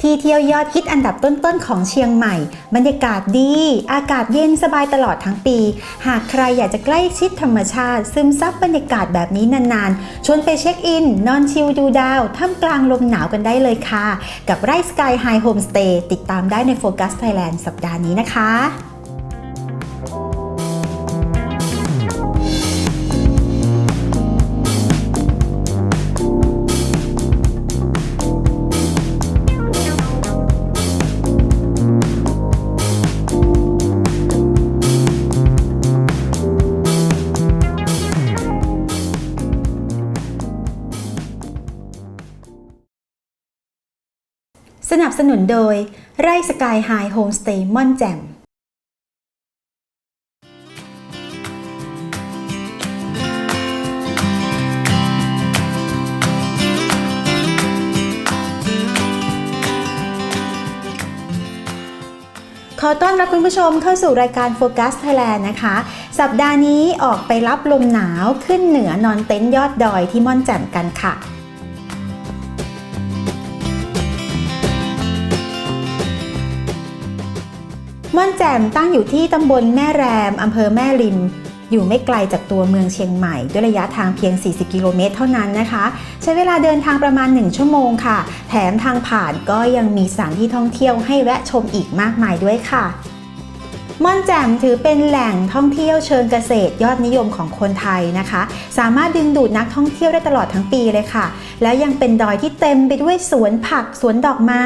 ที่เที่ยวยอดฮิตอันดับต้นๆของเชียงใหม่ บรรยากาศดี อากาศเย็นสบายตลอดทั้งปี หากใครอยากจะใกล้ชิดธรรมชาติ ซึมซับบรรยากาศแบบนี้นานๆ ชวนไปเช็คอิน นอนชิลดูดาว ท่ามกลางลมหนาวกันได้เลยค่ะ กับไร่สกายไฮโฮมสเตย์ติดตามได้ในโฟกัสไทยแลนด์สัปดาห์นี้นะคะ สนุนโดย ไร่สกายไฮโฮมสเตย์ม่อนแจ่มขอต้อนรับคุณผู้ชมเข้าสู่รายการ Focus Thailand นะคะ สัปดาห์นี้ออกไปรับลมหนาวขึ้นเหนือนอนเต็นท์ยอดดอยที่ม่อนแจ่มกันค่ะ ม่อนแจ่มตั้งอยู่ที่ตำบลแม่แรมอำเภอแม่ริม อยู่ไม่ไกลจากตัวเมืองเชียงใหม่ ด้วยระยะทางเพียง 40 กิโลเมตรเท่านั้นนะคะ ใช้เวลาเดินทางประมาณ 1 ชั่วโมงค่ะ แถมทางผ่านก็ยังมีสถานที่ท่องเที่ยวให้แวะชมอีกมากมายด้วยค่ะ ม่อนแจ่มถือเป็นแหล่งท่องเที่ยวเชิงเกษตรยอดนิยมของคนไทยนะคะ สามารถดึงดูดนักท่องเที่ยวได้ตลอดทั้งปีเลยค่ะ แล้วยังเป็นดอยที่เต็มไปด้วยสวนผักสวนดอกไม้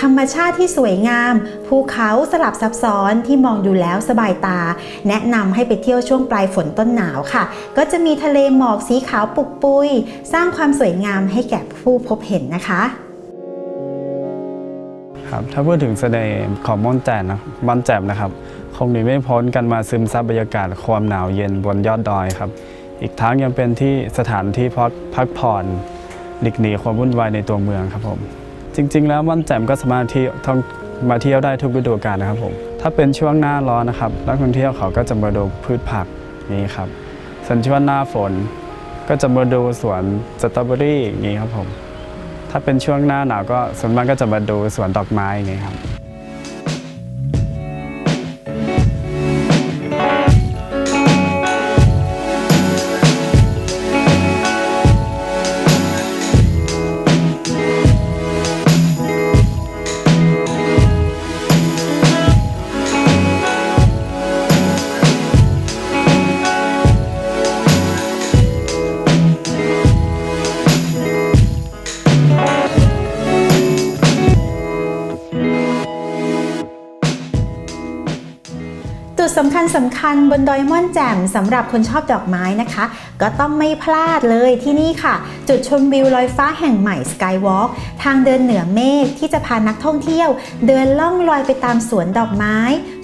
ธรรมชาติที่สวยงาม ภูเขาสลับซับซ้อนที่มองดูแล้วสบายตา แนะนำให้ไปเที่ยวช่วงปลายฝนต้นหนาวค่ะ ก็จะมีทะเลหมอกสีขาวปุกปุย สร้างความสวยงามให้แก่ผู้พบเห็นนะคะครับถ้าพูดถึงเสน่ห์ของม่อนแจ่มนะม่อนแจ่มนะครับ คงหนีไม่พ้นกันมาซึมซับบรรยากาศความหนาวเย็นบนยอดดอยครับ อีกทั้งยังเป็นที่สถานที่พักพักผ่อนหลีกหนีความวุ่นวายในตัวเมืองครับผม จริง ๆ แล้วม่อนแจ่มก็สามารถที่ท่องมาเที่ยวได้ทุกฤดูกาลนะครับผม ถ้าเป็นช่วงหน้าร้อนนะครับนักท่องเที่ยวเขาก็จะมาดูพืชผักนี้ครับส่วนช่วงหน้าฝนก็จะมาดูสวนสตรอเบอรี่อย่างนี้ครับผม ถ้าเป็นช่วงหน้าหนาวก็ส่วนมากก็จะมาดูสวนดอกไม้อย่างนี้ครับ สำคัญสำคัญบนดอยม่อนแจ่มสำหรับคนชอบดอกไม้นะคะ ก็ต้องไม่พลาดเลยที่นี่ค่ะ จุดชมวิวลอยฟ้าแห่งใหม่ Skywalk ทางเดินเหนือเมฆที่จะพานักท่องเที่ยว เดินล่องลอยไปตามสวนดอกไม้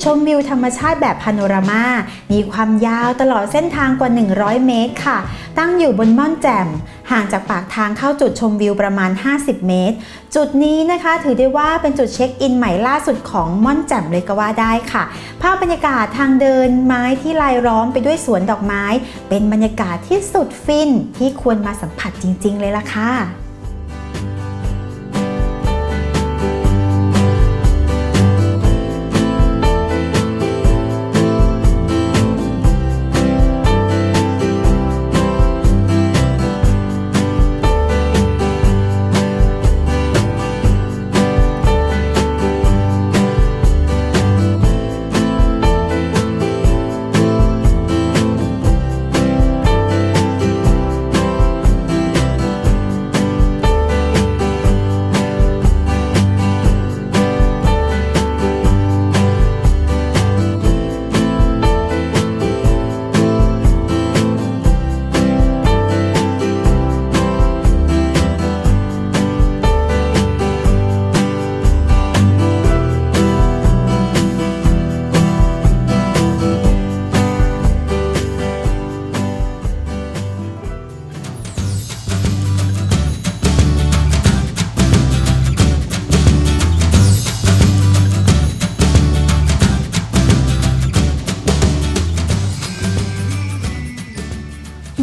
ชมวิวธรรมชาติแบบพาโนรามา มีความยาวตลอดเส้นทางกว่า 100 เมตรค่ะ ตั้งอยู่บนม่อนแจ่ม ห่างจากปากทางเข้าจุดชมวิวประมาณ 50 เมตร จุดนี้นะคะถือได้ว่าเป็นจุดเช็คอินใหม่ล่าสุดของม่อนแจ่มเลยก็ว่าได้ค่ะ ภาพบรรยากาศทางเดินไม้ที่ลายล้อมไปด้วยสวนดอกไม้ เป็นบรรยากาศที่สุดฟินที่ควรมาสัมผัสจริงๆ เลยล่ะค่ะ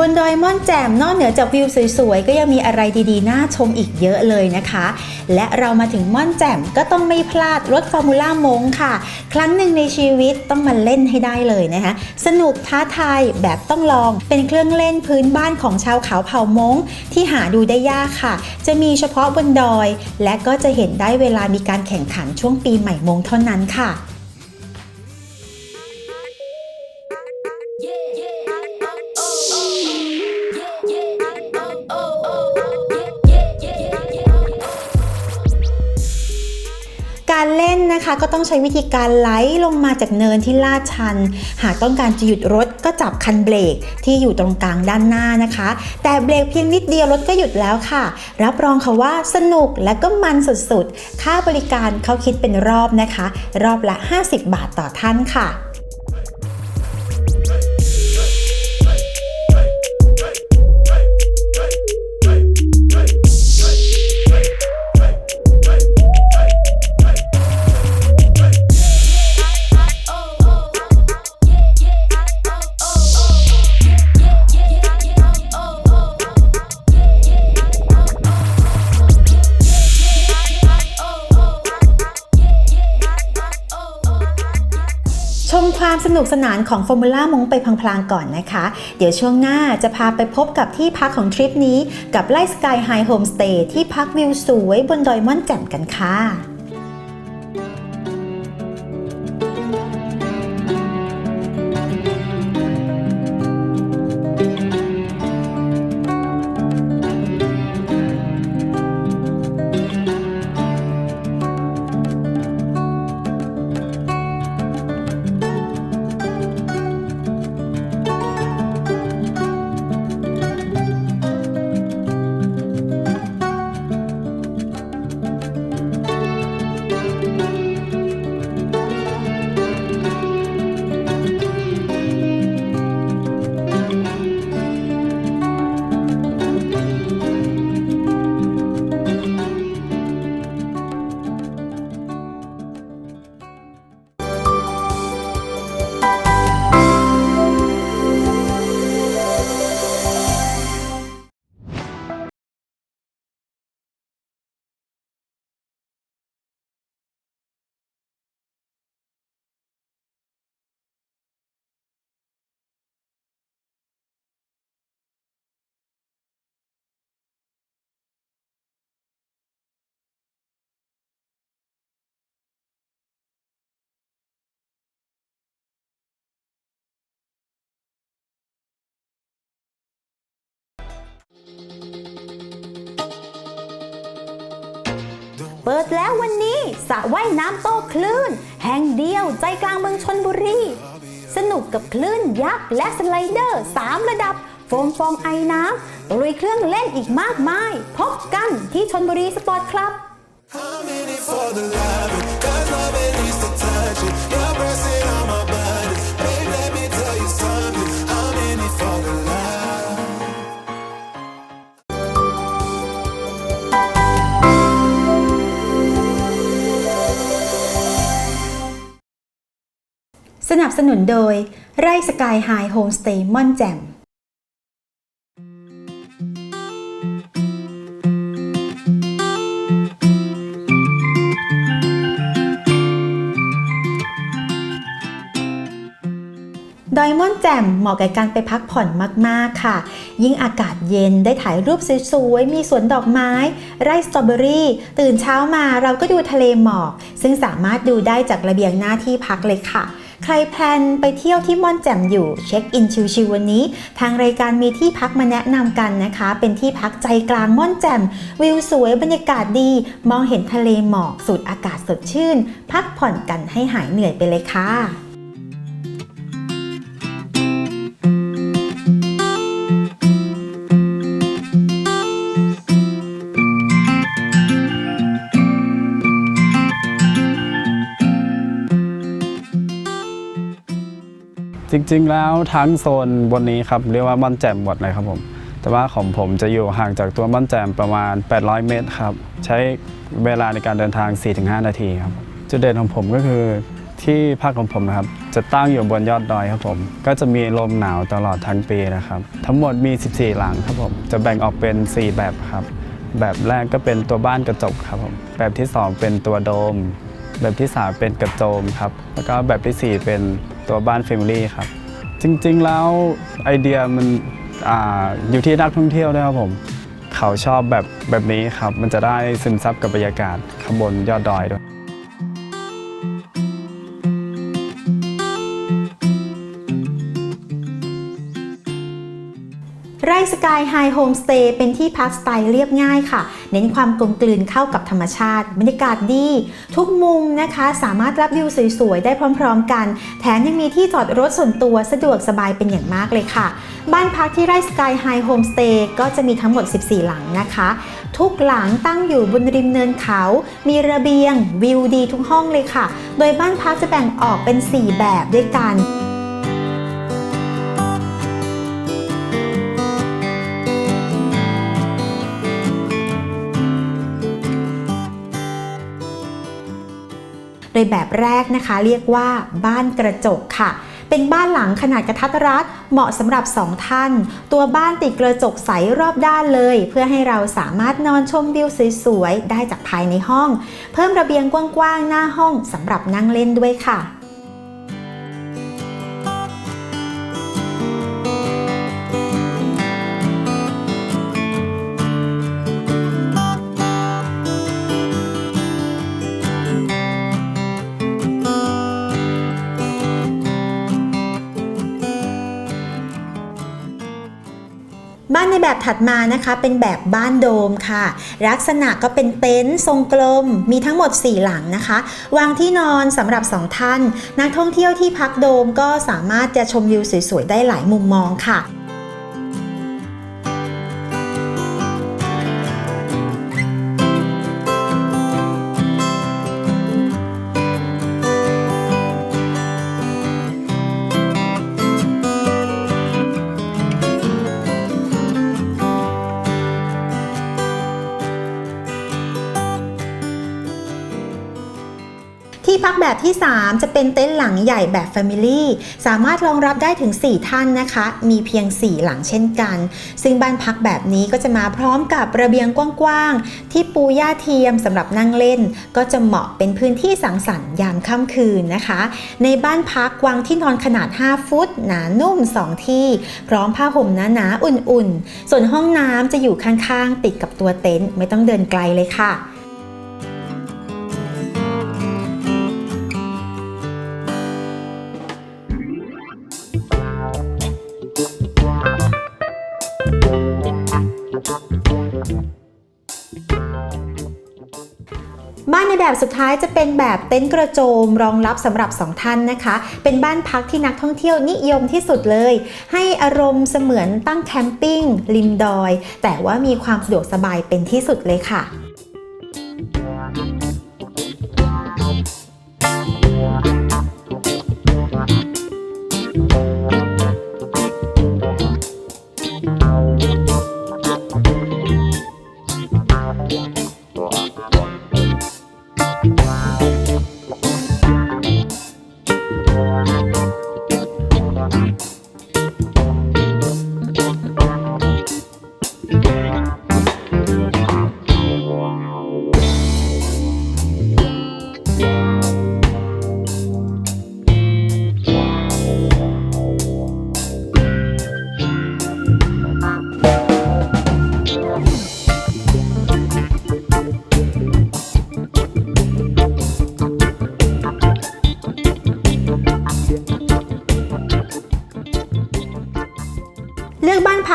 นดอยม่อนแจ่มนอกเหนือจากวิวสวยๆ ก็ยังมีอะไรดีๆ น่าชมอีกเยอะเลยนะคะ และเรามาถึงม่อนแจ่มก็ต้องไม่พลาดรถฟอร์มูล่ามงค่ะ ครั้งหนึ่งในชีวิตต้องมาเล่นให้ได้เลยนะคะ สนุกท้าทายแบบต้องลองเป็นเครื่องเล่นพื้นบ้านของชาวเขาเผ่ามงที่หาดูได้ยากค่ะ จะมีเฉพาะบนดอย และก็จะเห็นได้เวลามีการแข่งขันช่วงปีใหม่มงเท่านั้นค่ะ นะคะก็ต้องใช้วิธีการไหลลงมาจากเนินที่ลาดชัน หากต้องการจะหยุดรถก็จับคันเบรกที่อยู่ตรงกลางด้านหน้านะคะ แต่เบรกเพียงนิดเดียวรถก็หยุดแล้วค่ะ รับรองค่ะว่าสนุกและก็มันสุดๆ ค่าบริการเขาคิดเป็นรอบนะคะ รอบละ 50 บาทต่อท่านค่ะ ความสนุกสนานของฟอร์มูล่ามงไปพลางๆก่อนนะคะ เดี๋ยวช่วงหน้าจะพาไปพบกับที่พักของทริปนี้ กับไล่สกายไฮโฮมสเตย์ที่พักวิวสวยบนดอยม่อนแจ่มกันค่ะ เปิดแล้ววันนี้สระว่ายน้ำโต้คลื่น แห่งเดียวใจกลางเมืองชนบุรี สนุกกับคลื่นยักษ์และสไลเดอร์ 3 ระดับ โฟมฟองไอน้ำตลุยเครื่องเล่นอีกมากมาย พบกันที่ชนบุรีสปอร์ตคลับ สนุนโดย ไร่สกายไฮโฮมสเตย์ม่อนแจ่มดอยม่อนแจ่มเหมาะกับการไปพักผ่อนมาก ๆ ค่ะ ยิ่งอากาศเย็นได้ถ่ายรูปสวยๆ มีสวนดอกไม้ ไร่สตรอเบอรี่ ตื่นเช้ามาเราก็ดูทะเลหมอก ซึ่งสามารถดูได้จากระเบียงหน้าที่พักเลยค่ะ ใครแพลนไปเที่ยวที่ม่อนแจ่มอยู่เช็คอินชิวๆวันนี้ ทางรายการมีที่พักมาแนะนำกันนะคะ เป็นที่พักใจกลางม่อนแจ่ม วิวสวยบรรยากาศดี มองเห็นทะเลหมอกสูดอากาศสดชื่น พักผ่อนกันให้หายเหนื่อยไปเลยค่ะ จริงๆแล้วทั้งโซนบนนี้ครับเรียกว่าม่อนแจ่มหมดเลยครับผมแต่ว่าของผมจะอยู่ห่างจากตัวม่อนแจ่มประมาณ 800 เมตรครับ ใช้เวลาในการเดินทาง 4-5 นาทีครับ จุดเด่นของผมก็คือที่ภาคของผมนะครับ จะตั้งอยู่บนยอดดอยครับผม ก็จะมีลมหนาวตลอดทั้งปีนะครับ ทั้งหมดมี 14 หลังครับผม จะแบ่งออกเป็น 4 แบบครับ แบบแรกก็เป็นตัวบ้านกระจกครับผม แบบที่ 2 เป็นตัวโดม แบบที่ 3 เป็นกระโจมครับ แล้วก็แบบทีสี่4 เป็นตัวบ้านแฟมิลี่ครับ จริงๆแล้วไอเดียมันออยู่ที่นักท่องเที่ยวด้วยครับผมเขาชอบแบบแบบนี้ครับ มันจะได้ซึมซับกับบรรยากาศข้างบนยอดดอยด้วย ไร่สกายไฮโฮมสเตย์เป็นที่พักสไตล์เรียบง่ายค่ะ เน้นความกลมกลืนเข้ากับธรรมชาติ บรรยากาศดี ทุกมุมนะคะ สามารถรับวิวสวยๆ ได้พร้อมๆกัน แถมยังมีที่จอดรถส่วนตัวสะดวกสบายเป็นอย่างมากเลยค่ะ บ้านพักที่ไร่สกายไฮโฮมสเตย์ก็จะมีทั้งหมด 14 หลังนะคะ ทุกหลังตั้งอยู่บนริมเนินเขา มีระเบียงวิวดีทุกห้องเลยค่ะ โดยบ้านพักจะแบ่งออกเป็น 4 แบบด้วยกัน โดยแบบแรกนะคะ เรียกว่าบ้านกระจกค่ะ เป็นบ้านหลังขนาดกระทัดรัดเหมาะสำหรับสองท่าน ตัวบ้านติดกระจกใสรอบด้านเลย เพื่อให้เราสามารถนอนชมวิวสวยๆได้จากภายในห้อง เพิ่มระเบียงกว้างๆหน้าห้องสำหรับนั่งเล่นด้วยค่ะ แบบถัดมานะคะเป็นแบบบ้านโดมค่ะ ลักษณะก็เป็นเต็นท์ทรงกลม มีทั้งหมด 4 หลังนะคะ วางที่นอนสำหรับ 2 ท่าน นักท่องเที่ยวที่พักโดมก็สามารถจะชมวิวสวยๆ ได้หลายมุมมองค่ะ ที่พักแบบที่ 3 จะเป็นเต็นท์หลังใหญ่แบบ Family สามารถรองรับได้ถึง 4 ท่านนะคะ มีเพียง 4 หลังเช่นกัน ซึ่งบ้านพักแบบนี้ก็จะมาพร้อมกับระเบียงกว้างๆ ที่ปูหญ้าเทียมสำหรับนั่งเล่น ก็จะเหมาะเป็นพื้นที่สังสรรค์ยามค่ำคืนนะคะ ในบ้านพักวางที่นอนขนาด 5 ฟุต หนานุ่ม 2 ที่ พร้อมผ้าห่มหนาๆอุ่นๆ ส่วนห้องน้ำจะอยู่ข้างๆ ติดกับตัวเต็นท์ไม่ต้องเดินไกลเลยค่ะ แบบสุดท้ายจะเป็นแบบเต็นท์กระโจมรองรับสำหรับ 2 ท่านนะคะ เป็นบ้านพักที่นักท่องเที่ยวนิยมที่สุดเลย ให้อารมณ์เสมือนตั้งแคมปิ้งริมดอย แต่ว่ามีความสะดวกสบายเป็นที่สุดเลยค่ะ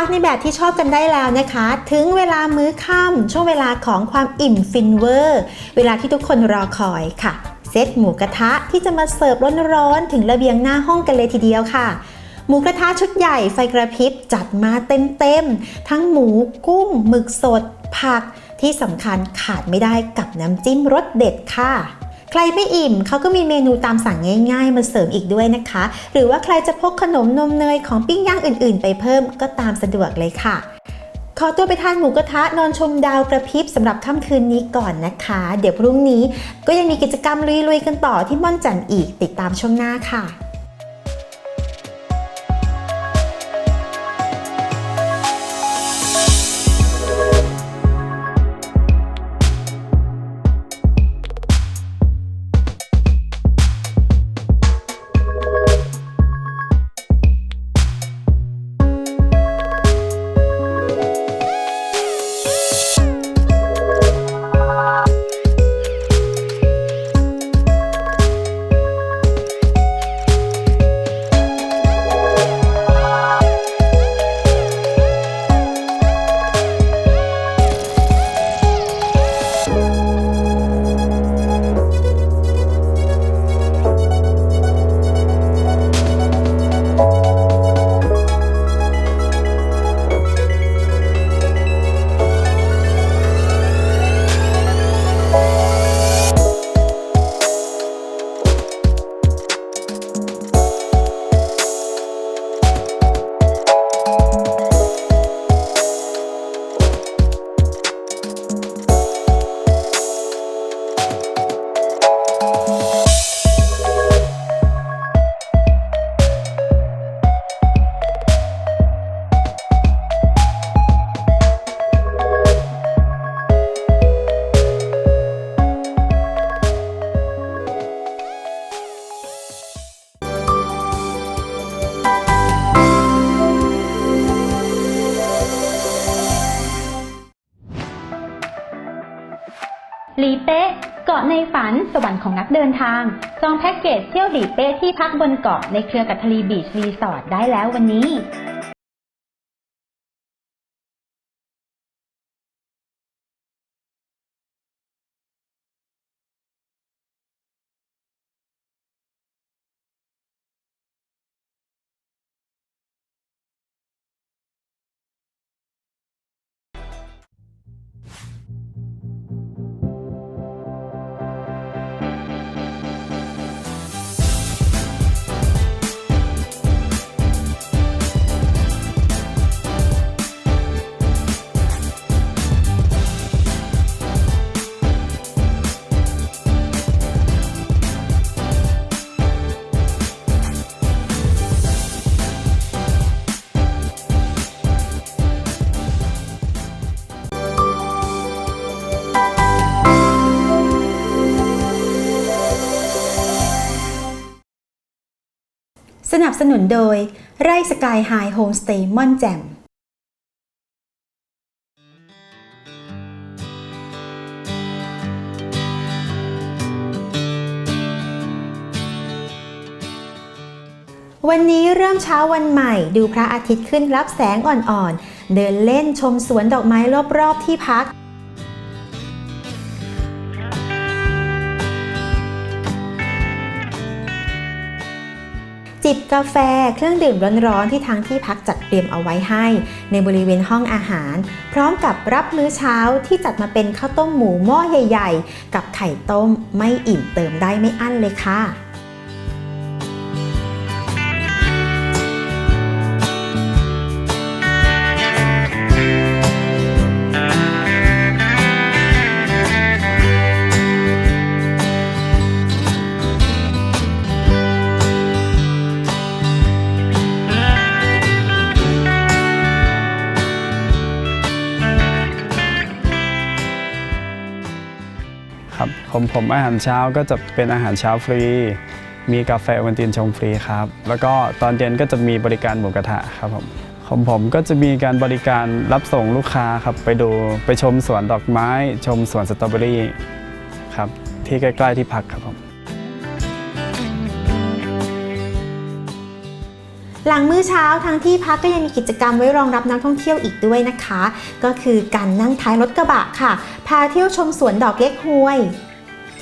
พักในแบบที่ชอบกันได้แล้วนะคะ ถึงเวลามื้อค่ำช่วงเวลาของความอิ่มฟินเวอร์ เวลาที่ทุกคนรอคอยค่ะ เซตหมูกระทะที่จะมาเสิร์ฟร้อนๆถึงระเบียงหน้าห้องกันเลยทีเดียวค่ะหมูกระทะชุดใหญ่ไฟกระพริบจัดมาเต็มๆ ทั้งหมูกุ้งหมึกสด ผักที่สำคัญขาดไม่ได้กับน้ำจิ้มรสเด็ดค่ะ ใครไม่อิ่มเขาก็มีเมนูตามสั่งง่ายๆ มาเสริมอีกด้วยนะคะ หรือว่าใครจะพกขนมนมเนยของปิ้งย่างอื่นๆ ไปเพิ่มก็ตามสะดวกเลยค่ะ ขอตัวไปทานหมูกระทะนอนชมดาวกระพริบสำหรับค่ำคืนนี้ก่อนนะคะ เดี๋ยวพรุ่งนี้ก็ยังมีกิจกรรมลุยๆกันต่อที่ม่อนแจ่มอีกติดตามช่วงหน้าค่ะ หลีเป๊ะเกาะในฝันสวรรค์ของนักเดินทาง จองแพ็กเกจเที่ยวหลีเป๊ะที่พักบนเกาะในเครือกัทลีบีชรีสอร์ทได้แล้ววันนี้ นับสนุนโดย ไร่สกายไฮโฮมสเตย์ม่อนแจ่มวันนี้เริ่มเช้าวันใหม่ดูพระอาทิตย์ขึ้นรับแสงอ่อนๆ เดินเล่นชมสวนดอกไม้รอบๆที่พัก จิบกาแฟเครื่องดื่มร้อนๆที่ทางที่พักจัดเตรียมเอาไว้ให้ ในบริเวณห้องอาหาร พร้อมกับรับมื้อเช้าที่จัดมาเป็นข้าวต้มหมูหม้อใหญ่ ๆ กับไข่ต้มไม่อิ่มเติมได้ไม่อั้นเลยค่ะ ครับผมผมอาหารเช้าก็จะเป็นอาหารเช้าฟรี มีกาแฟวันตีนชงฟรีครับ แล้วก็ตอนเย็นก็จะมีบริการหมูกระทะครับผมของผมก็จะมีการบริการรับส่งลูกค้าครับไปดูไปชมสวนดอกไม้ ชมสวนสตรอเบอรี่ครับที่ใกล้ ๆที่พักครับผม หลังมื้อเช้าทางที่พักก็ยังมีกิจกรรมไว้รองรับนักท่องเที่ยวอีกด้วยนะคะ ก็คือการนั่งท้ายรถกระบะค่ะ พาเที่ยวชมสวนดอกเก๊กฮวย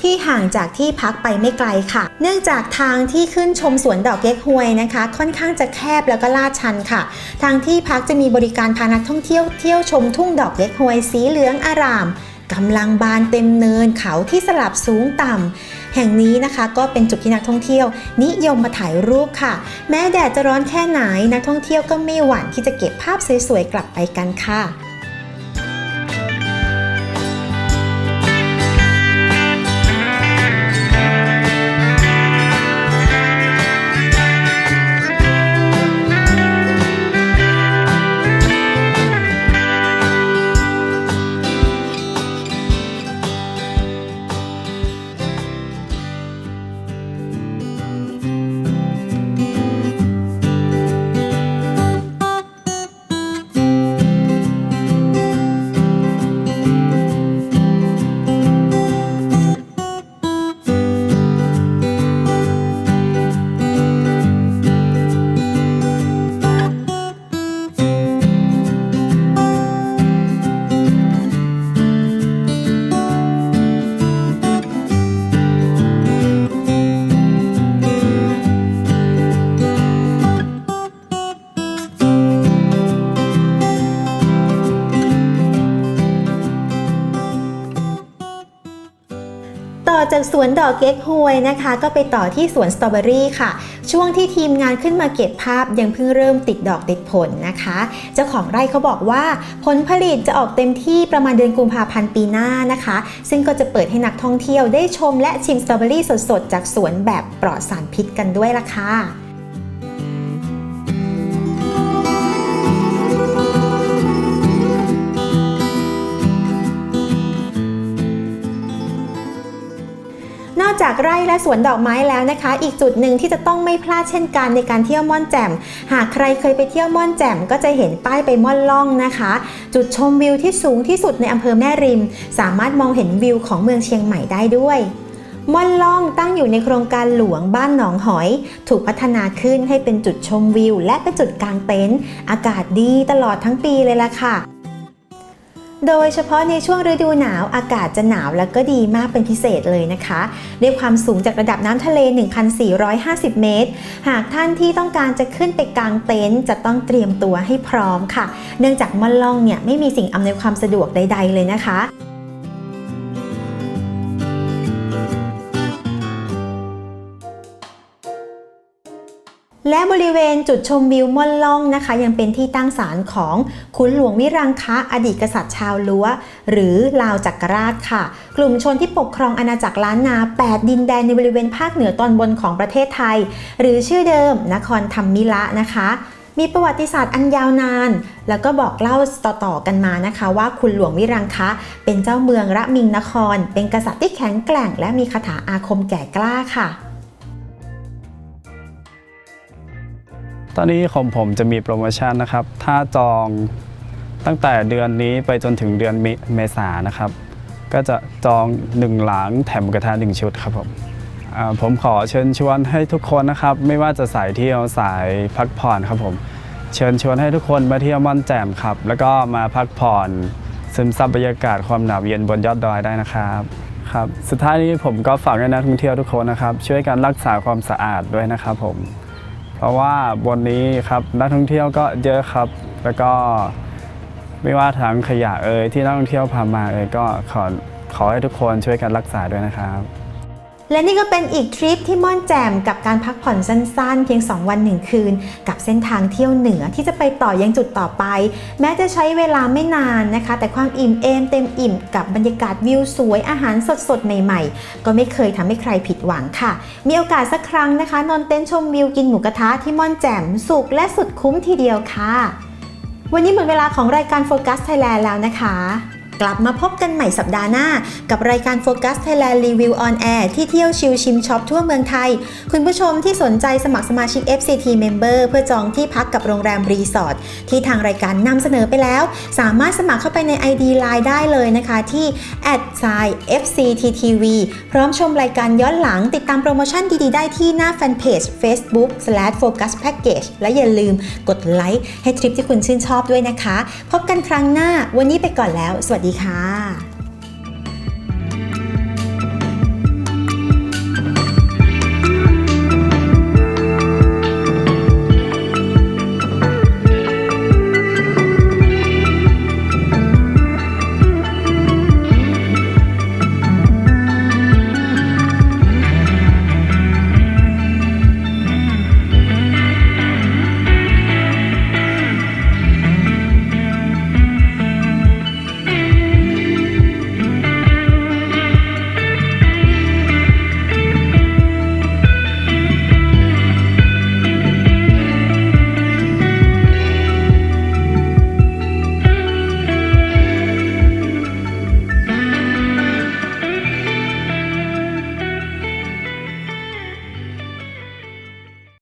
ที่ห่างจากที่พักไปไม่ไกลค่ะ เนื่องจากทางที่ขึ้นชมสวนดอกเก๊กฮวยนะคะ ค่อนข้างจะแคบแล้วก็ลาดชันค่ะ ทางที่พักจะมีบริการพานักท่องเที่ยวเที่ยวชมทุ่งดอกเก๊กฮวยสีเหลืองอาราม กำลังบานเต็มเนินเขาที่สลับสูงต่ำแห่งนี้นะคะก็เป็นจุดที่นักท่องเที่ยว นิยมมาถ่ายรูปค่ะ แม้แดดจะร้อนแค่ไหนนักท่องเที่ยวก็ไม่หวั่นที่จะเก็บภาพสวยๆกลับไปกันค่ะ จากสวนดอกเก๊กฮวยนะคะ ก็ไปต่อที่สวนสตรอเบอรี่ค่ะ ช่วงที่ทีมงานขึ้นมาเก็บภาพยังเพิ่งเริ่มติดดอกติดผลนะคะ เจ้าของไร่เขาบอกว่าผลผลิตจะออกเต็มที่ประมาณเดือนกุมภาพันธ์ปีหน้านะคะ ซึ่งก็จะเปิดให้นักท่องเที่ยวได้ชมและชิมสตรอเบอรี่สดๆ จากสวนแบบปลอดสารพิษกันด้วยล่ะค่ะ จากไร่และสวนดอกไม้แล้วนะคะ อีกจุดหนึ่งที่จะต้องไม่พลาดเช่นกันในการเที่ยวม่อนแจ่ม หากใครเคยไปเที่ยวม่อนแจ่มก็จะเห็นป้ายไปม่อนล่องนะคะ จุดชมวิวที่สูงที่สุดในอำเภอแม่ริม สามารถมองเห็นวิวของเมืองเชียงใหม่ได้ด้วยม่อนล่องตั้งอยู่ในโครงการหลวงบ้านหนองหอย ถูกพัฒนาขึ้นให้เป็นจุดชมวิว และเป็นจุดกางเต็นท์อากาศดีตลอดทั้งปีเลยล่ะค่ะ โดยเฉพาะในช่วงฤดูหนาวอากาศจะหนาวและก็ดีมากเป็นพิเศษเลยนะคะด้วยความสูงจากระดับน้ำทะเล 1,450 เมตร หากท่านที่ต้องการจะขึ้นไปกลางเต็นท์จะต้องเตรียมตัวให้พร้อมค่ะ เนื่องจากม่อนล่องเนี่ยไม่มีสิ่งอำนวยความสะดวกใด ๆ เลยนะคะ และบริเวณจุดชมวิวม่อนล่องนะคะ ยังเป็นที่ตั้งศาลของขุนหลวงวิรังคะอดีตกษัตริย์ชาวลัวหรือลาวจักรราชค่ะ กลุ่มชนที่ปกครองอาณาจักรล้านนา 8 ดินแดนในบริเวณภาคเหนือตอนบนของประเทศไทย หรือชื่อเดิม นครธรรมิละนะคะมีประวัติศาสตร์อันยาวนาน แล้วก็บอกเล่าต่อๆกันมานะคะ ว่าคุณหลวงวิรังคะ เป็นเจ้าเมืองระมิงนคร เป็นกษัตริย์ที่แข็งแกร่ง และมีคาถาอาคมแก่กล้าค่ะ ตอนนี้ของผมจะมีโปรโมชั่นนะครับ ถ้าจองตั้งแต่เดือนนี้ไปจนถึงเดือนเมษานะครับ ก็จะจอง 1 หลังแถมกระทะ1ชุดครับผมผมขอเชิญชวนให้ทุกคนนะครับ ไม่ว่าจะสายเที่ยวสายพักผ่อนครับผม เชิญชวนให้ทุกคนมาเที่ยวม่อนแจ่มครับ แล้วก็มาพักผ่อนซึมซับบรรยากาศความหนาวเย็นบนยอดดอยได้นะครับครับ สุดท้ายนี้ผมก็ฝากให้นักท่องเที่ยวทุกคนนะครับ ช่วยกันรักษาความสะอาดด้วยนะครับผม เพราะว่าบนนี้ครับนักท่องเที่ยวก็เยอะครับ แล้วก็ไม่ว่าทางขยะเอ่ยที่นักท่องเที่ยวพามาเอ่ยก็ขอขอให้ทุกคนช่วยกันรักษาด้วยนะครับ และนี่ก็เป็นอีกทริปที่ม่อนแจ่มกับการพักผ่อนสั้นๆ เพียง 2 วัน 1 คืน กับเส้นทางเที่ยวเหนือที่จะไปต่อยังจุดต่อไป แม้จะใช้เวลาไม่นานนะคะ แต่ความอิ่มเอมเต็มอิ่มกับบรรยากาศวิวสวยอาหารสดๆ ใหม่ๆ ก็ไม่เคยทำให้ใครผิดหวังค่ะ มีโอกาสสักครั้งนะคะ นอนเต้นท์ชมวิวกินหมูกระทะที่ม่อนแจ่มสุขและสุดคุ้มทีเดียวค่ะ วันนี้หมดเวลาของรายการโฟกัสไทยแลนด์แล้วนะคะ กลับมาพบกันใหม่สัปดาห์หน้า กับรายการโฟกัสไทยแลนด์รีวิวออนแอร์ที่เที่ยวชิลชิมช็อปทั่วเมืองไทย คุณผู้ชมที่สนใจสมัครสมาชิก FCT Member เพื่อจองที่พักกับโรงแรมรีสอร์ทที่ทางรายการนำเสนอไปแล้ว สามารถสมัครเข้าไปใน ID Line ได้เลยนะคะที่ @FCTTV พร้อมชมรายการย้อนหลังติดตามโปรโมชั่นดีๆ ได้ที่หน้าแฟนเพจ facebook/focuspackage และอย่าลืมกดไลค์ให้ทริปที่คุณชื่นชอบด้วยนะคะ พบกันครั้งหน้าวันนี้ไปก่อนแล้ว สวัสดีค่ะ